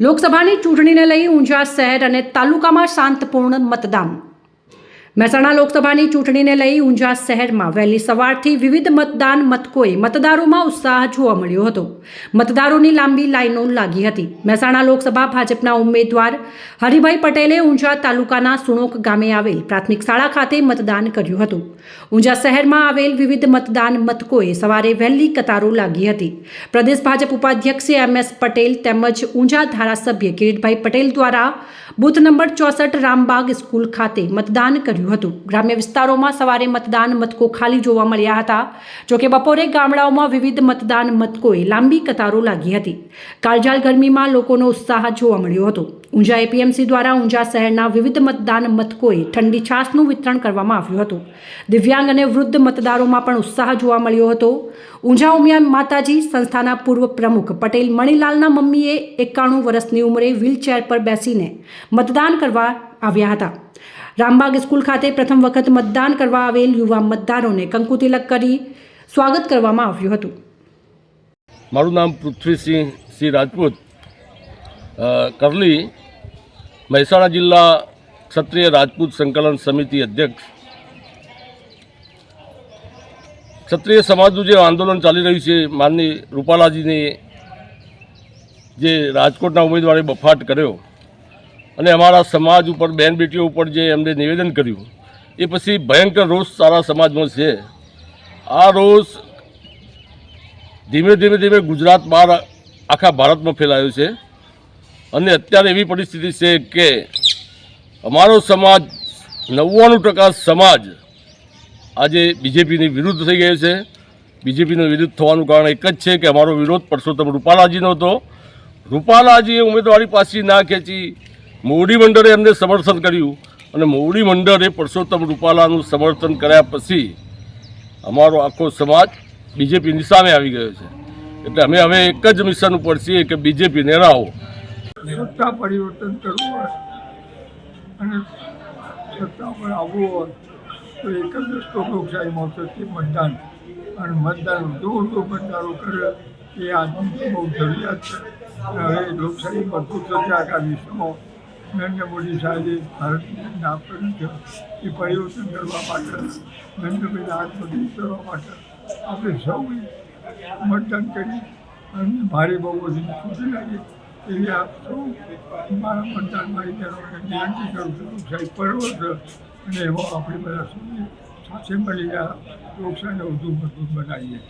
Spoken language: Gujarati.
લોકસભાની ચૂંટણીને લઈ ઊંઝા શહેર અને તાલુકામાં શાંતપૂર્ણ મતદાન. મહેસાણા લોકસભાની ચૂંટણીને લઈ ઊંઝા શહેરમાં વહેલી સવારથી વિવિધ મતદાન મથકોએ મતદારોમાં ઉત્સાહ જોવા મળ્યો હતો. મતદારોની લાંબી લાઈનો લાગી હતી. મહેસાણા લોકસભા ભાજપના ઉમેદવાર હરિભાઈ પટેલે ઊંઝા તાલુકાના સુણોક ગામે આવેલ પ્રાથમિક શાળા ખાતે મતદાન કર્યું હતું. ઊંઝા શહેરમાં આવેલ વિવિધ મતદાન મથકોએ સવારે વહેલી કતારો લાગી હતી. પ્રદેશ ભાજપ ઉપાધ્યક્ષ એમ એસ પટેલ તેમજ ઊંઝા ધારાસભ્ય કિરીટભાઈ પટેલ દ્વારા બૂથ નંબર ચોસઠ રામબાગ સ્કૂલ ખાતે મતદાન કર્યું હતું. ગ્રામ્ય વિસ્તારોમાં સવારે મતદાન મથકો ખાલી જોવા મળ્યા હતા. જોકે બપોરે ગામડાઓમાં વિવિધ મતદાન મથકોએ લાંબી કતારો લાગી હતી. કાળજાળ ગરમીમાં લોકોનો ઉત્સાહ જોવા મળ્યો હતો. ઊંઝા એપીએમસી દ્વારા ઊંઝા શહેરના વિવિધ મતદાન મથકોએ ઠંડી છાશનું વિતરણ કરવામાં આવ્યું હતું. દિવ્યાંગ અને વૃદ્ધ મતદારોમાં પણ ઉત્સાહ જોવા મળ્યો હતો. ઊંઝા ઉમિયા માતાજી સંસ્થાના પૂર્વ પ્રમુખ પટેલ મણિલાલના મમ્મીએ એકાણું વર્ષની ઉંમરે વ્હીલચેર પર બેસીને મતદાન કરવા આવ્યા હતા. રામબાગ સ્કૂલ ખાતે પ્રથમ વખત મતદાન કરવા આવેલ યુવા મતદારોને કંકુ તિલક કરી સ્વાગત કરવામાં આવ્યું હતું. મારું નામ પૃથ્વીસિંહ સિંહ રાજપૂત. કરલી મહેસાણા જિલ્લા ક્ષત્રિય રાજપૂત સંકલન સમિતિ અધ્યક્ષ. ક્ષત્રિય સમાજનું જે આંદોલન ચાલી રહ્યું છે, માનની રૂપાલાજીની જે રાજકોટના ઉમેદવારે બફાટ કર્યો અને અમારા સમાજ ઉપર, બેન બેટીઓ ઉપર જે એમને નિવેદન કર્યું, એ પછી ભયંકર રોષ સારા સમાજમાં છે. આ રોષ ધીમે ધીમે ધીમે ગુજરાત બહાર આખા ભારતમાં ફેલાયો છે. અને અત્યારે એવી પરિસ્થિતિ છે કે અમારો સમાજ, નવ્વાણું ટકા સમાજ આજે બીજેપીની વિરુદ્ધ થઈ ગયો છે. બીજેપીનો વિરુદ્ધ થવાનું કારણ એક જ છે કે અમારો વિરોધ પરસોત્તમ રૂપાલાજીનો હતો. રૂપાલાજીએ ઉમેદવારી પાછી ના ખેંચી. મોવડી મંડળે એમને સમર્થન કર્યું અને મોવડી મંડળે પરસોત્તમ રૂપાલાનું સમર્થન કર્યા પછી અમારો આખો સમાજ બીજેપીની સામે આવી ગયો છે. એટલે અમે હવે એક જ મિશન ઉપર છીએ કે બીજેપીને રાહો સત્તા પરિવર્તન કરવું હોય અને સત્તા પર આવવું હોય તો એક જ રસ્તો લોકશાહીમાં છે તે મતદાન. અને મતદાન વધુ વધુ મતદારો કરે એ આજની બહુ જરૂરિયાત છે. હવે લોકશાહી મજબૂત થશે આખા વિશ્વમાં નરેન્દ્ર મોદી સાહેબે ભારતને કર્યું છે એ પરિવર્તન કરવા માટે, નરેન્દ્રભાઈના બધી કરવા માટે આપણે સૌએ મતદાન કરી અને ભારે બહુ બધી ખુશી લાગી એવી આપ સૌ મારા મતદાન બહેનોને વિનંતી કરું છું. સાહેબ પરવર્ત અને એવો આપણે બધા સૌએ સાથે મળીને આ લોકશાહીને વધુ મજબૂત બનાવીએ.